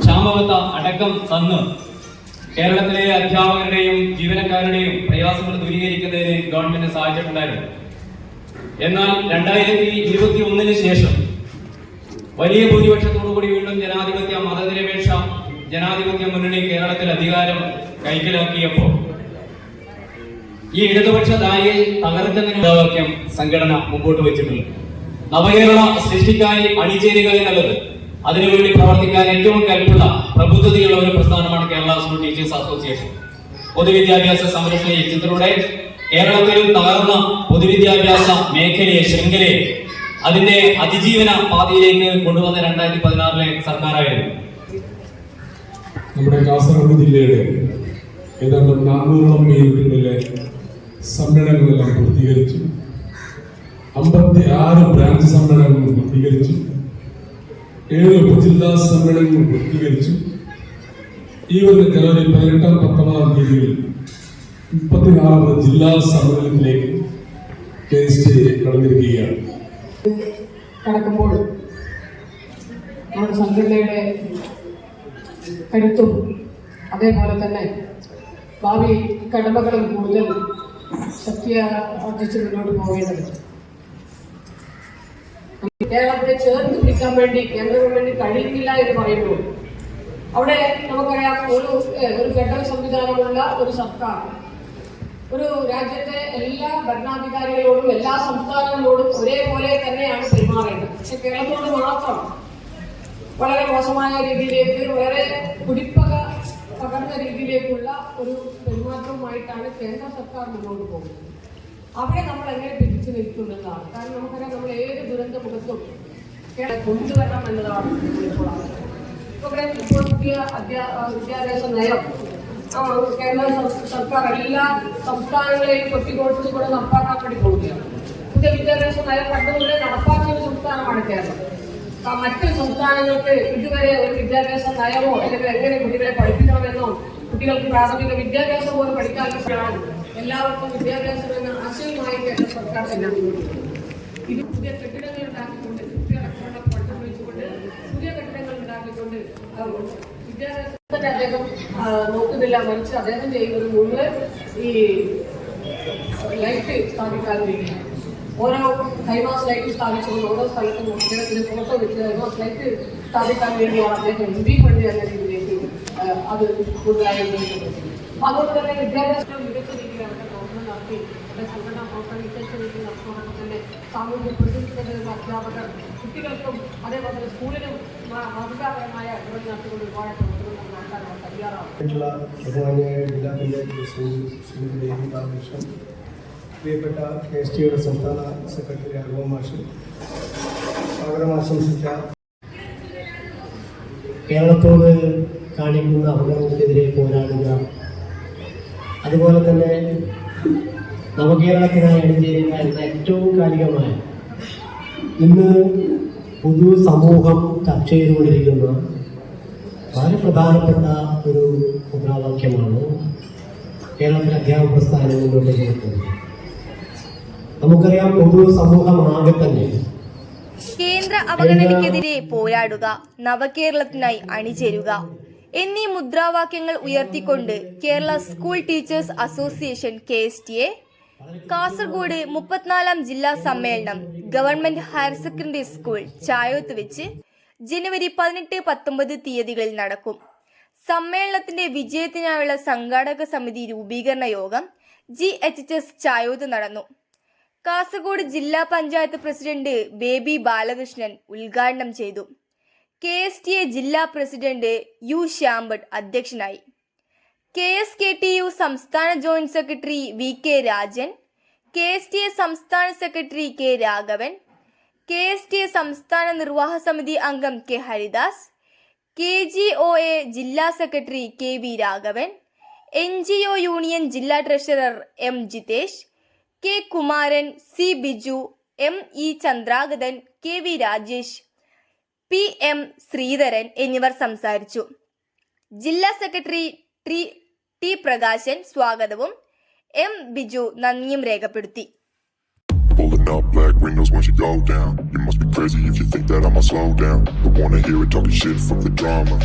ക്ഷാമബത്ത അടക്കം തന്ന് കേരളത്തിലെ അധ്യാപകരുടെയും ജീവനക്കാരുടെയും പ്രയാസങ്ങൾ ദൂരീകരിക്കുന്നതിന് ഗവൺമെന്റ് സാധിച്ചിട്ടുണ്ടായിരുന്നു. എന്നാൽ രണ്ടായിരത്തി ഇരുപത്തി ഒന്നിന് ശേഷം വലിയ ഭൂരിപക്ഷത്തോടുകൂടി വീണ്ടും ജനാധിപത്യ മതനിരപേക്ഷ ജനാധിപത്യ മുന്നണി കേരളത്തിൽ അധികാരം കൈക്കലാക്കിയപ്പോൾ ഈ ഇടതുപക്ഷ ദാരിയിൽ തകർക്കുന്നതിന് സംഘടന മുമ്പോട്ട് വെച്ചിട്ടുണ്ട്. നവകേരള സൃഷ്ടിക്കായി അണിചേരുക എന്നുള്ളത് അതിനുവേണ്ടി പ്രവർത്തിക്കാൻ ഏറ്റവും കരുത്തുള്ള പ്രബുദ്ധതയുള്ള ഒരു പ്രസ്ഥാനമാണ് കേരള സ്കൂൾ ടീച്ചേഴ്സ് അസോസിയേഷൻ. പൊതുവിദ്യാഭ്യാസ സംരക്ഷണ യജ്ഞത്തിലൂടെ കേരളത്തിൽ തകർന്ന പൊതുവിദ്യാഭ്യാസ മേഖലയെ ശൃംഖലയെ അതിന്റെ അതിജീവന പാതയിലേക്ക് കൊണ്ടുവന്ന രണ്ടായിരത്തി പതിനാറിലെ സർക്കാരായിരുന്നു. നമ്മുടെ കാസർഗോഡ് ജില്ലയുടെ ഏതാണ്ട് നാനൂറോളം യൂണിറ്റുകളിലെ സമ്മേളനങ്ങളെല്ലാം പൂർത്തീകരിച്ചു. അമ്പത്തി ആറ് ബ്രാഞ്ച് സമ്മേളനങ്ങൾ പൂർത്തീകരിച്ചു. ഏഴ് ഉപജില്ലാ സമ്മേളനങ്ങൾ പൂർത്തീകരിച്ചു. ഈ വരുന്ന ജനുവരി പതിനെട്ടാം പത്തൊമ്പതാം തീയതിയിൽ മുപ്പത്തിനാലാമത് ജില്ലാ സമ്മേളനത്തിലേക്ക് കെ എസ് ടി കടന്നിരിക്കുകയാണ്. കടക്കുമ്പോൾ നമ്മുടെ സംഘടനയുടെ കരുത്തും അതേപോലെ തന്നെ ഭാവി കടമകളും കൂടുതൽ ശക്തി ആർജിച്ച് മുന്നോട്ട് പോകേണ്ടതുണ്ട്. കേരളത്തെ ചേർത്ത് പിടിക്കാൻ വേണ്ടി കേന്ദ്ര ഗവൺമെന്റ് കഴിയുന്നില്ല എന്ന് പറയുമ്പോൾ അവിടെ നമുക്കറിയാം ഒരു ഒരു ഫെഡറൽ സംവിധാനമുള്ള ഒരു സർക്കാർ. ഒരു രാജ്യത്തെ എല്ലാ ഭരണാധികാരികളോടും എല്ലാ സംസ്ഥാനങ്ങളോടും ഒരേപോലെ തന്നെയാണ് പെരുമാറേണ്ടത്. പക്ഷെ കേരളത്തോട് മാത്രം വളരെ മോശമായ രീതിയിലേക്ക് വളരെ കുടിപ്പക പകർന്ന രീതിയിലേക്കുള്ള ഒരു പെരുമാറ്റവുമായിട്ടാണ് കേന്ദ്ര സർക്കാർ മുന്നോട്ട് പോകുന്നത്. അവിടെ നമ്മൾ എങ്ങനെ പിടിച്ചു നിൽക്കുന്നതാണ് കാരണം നമുക്കറിയാം നമ്മൾ ഏത് ദുരന്ത മുഖത്തും കൊണ്ടുവരണം എന്നതാണ് ഇപ്പോൾ ഇവിടെ ഇപ്പോൾ പുതിയ വിദ്യാഭ്യാസ നയം. കേരള സർക്കാർ എല്ലാ സംസ്ഥാനങ്ങളെയും കൊട്ടിക്കൊടുത്തുകൊണ്ട് നടപ്പാക്കാൻ വേണ്ടി പോവുകയാണ്. പുതിയ വിദ്യാഭ്യാസ നയം കണ്ടുകൊണ്ട് നടപ്പാക്കിയ ഒരു സംസ്ഥാനമാണ് കേരളം. മറ്റ് സംസ്ഥാനങ്ങൾക്ക് ഇതുവരെ ഒരു വിദ്യാഭ്യാസ നയമോ അല്ലെങ്കിൽ എങ്ങനെ കുട്ടികളെ പഠിപ്പിക്കണമെന്നോ കുട്ടികൾക്ക് പ്രാഥമിക വിദ്യാഭ്യാസം പോലും പഠിക്കാനുള്ളതാണ് എല്ലാവർക്കും വിദ്യാഭ്യാസം എന്ന ആശയമായി കേരള സർക്കാർ. ഇത് പുതിയ കെട്ടിടങ്ങൾ ഉണ്ടാക്കിക്കൊണ്ട് കുട്ടികളെ പഠിത്തം വെച്ചുകൊണ്ട് പുതിയ കെട്ടിടങ്ങൾ ഉണ്ടാക്കിക്കൊണ്ട് വിദ്യാഭ്യാസത്തെ അദ്ദേഹം നോക്കുന്നില്ല മറിച്ച് അദ്ദേഹം ചെയ്യുന്നത് മുഴുവൻ ഈ ലൈറ്റ് സ്ഥാപിക്കാൻ വേണ്ടിയാണ് ഓരോ ഹൈമാസ് ലൈറ്റ് സ്ഥാപിച്ചുകൊണ്ട് ഓരോ സ്ഥലത്തും അദ്ദേഹത്തിന്റെ ഫോട്ടോ വെച്ച് ഹൈമാസ് ലൈറ്റ് സ്ഥാപിക്കാൻ വേണ്ടിയാണ് അദ്ദേഹം എം പി ഫണ്ട് എന്ന രീതിയിലേക്ക് അത് കൂടുതലായി അതുകൊണ്ട് തന്നെ വിദ്യാഭ്യാസം നടത്തി. എന്റെ സംഘടന പ്രോത്സാഹിപ്പിച്ചിരിക്കുന്ന നടത്തുന്നതോടൊപ്പം തന്നെ സാമൂഹ്യ പ്രതിനിധികളുടെ അധ്യാപകർ കുട്ടികൾക്കും അതേപോലെ തന്നെ സ്കൂളിനും മാതൃകാപരമായ ഇടപെടൽ നടത്തിക്കൊണ്ട് ഒരുപാട് പ്രവർത്തനങ്ങൾ പ്രിയപ്പെട്ട കെ എസ് ടിയുടെ സംസ്ഥാന സെക്രട്ടറി അരുവ മാഷ് ആശംസിച്ച കേരളത്തോട് കാണിക്കുന്ന അപകടങ്ങൾക്കെതിരെ പോരാടുക. അതുപോലെ തന്നെ നവകേരളത്തിനായി അണിചേരുന്ന ഏറ്റവും കാലികമായ ഇന്ന് പൊതു സമൂഹം ചർച്ച ചെയ്തുകൊണ്ടിരിക്കുന്ന വളരെ പ്രധാനപ്പെട്ട ഒരു മുദ്രാവാക്യമാണ് കേരളത്തിലെ അധ്യാപക പ്രസ്ഥാനം മുന്നോട്ട് ചേർക്കുന്നത് നമുക്കറിയാം പൊതു സമൂഹമാകെ തന്നെ കേന്ദ്ര അവഗണനയ്ക്കെതിരെ പോരാടുക നവകേരളത്തിനായി അണിചേരുക എന്നീ മുദ്രാവാക്യങ്ങൾ ഉയർത്തിക്കൊണ്ട് Kerala school teachers association K S T A Kasaragod മുപ്പത്തിനാലാം ജില്ലാ സമ്മേളനം government higher secondary school Chayoth വെച്ച് ജനുവരി പതിനെട്ട് പത്തൊമ്പത് തീയതികളിൽ നടക്കും. സമ്മേളനത്തിന്റെ വിജയത്തിനായുള്ള സംഘാടക സമിതി രൂപീകരണ യോഗം G H H S Chayoth നടന്നു. കാസർഗോഡ് ജില്ലാ പഞ്ചായത്ത് പ്രസിഡന്റ് ബേബി ബാലകൃഷ്ണൻ ഉദ്ഘാടനം ചെയ്തു. കെ എസ് ടി എ ജില്ലാ പ്രസിഡന്റ് യു ശ്യാംഭട്ട് അധ്യക്ഷനായി. K S K T U സംസ്ഥാന joint secretary V K Rajan K S T A സംസ്ഥാന secretary K Raghavan K S T A സംസ്ഥാന നിർവാഹക സമിതി അംഗം K Haridas K G O A ജില്ലാ secretary K V Raghavan N G O union ജില്ലാ treasurer M Jithesh K Kumaran C Biju M E Chandragathan K V Rajesh P M Sreedharan എന്നിവർ സംസാരിച്ചു ജില്ലാ secretary T T Prakashan സ്വാഗതവും M Biju നന്ദിയും രേഖപ്പെടുത്തി up black windows once you go down. You must be crazy if you think that I'ma slow down. Don't wanna hear it talking shit, fuck the drama.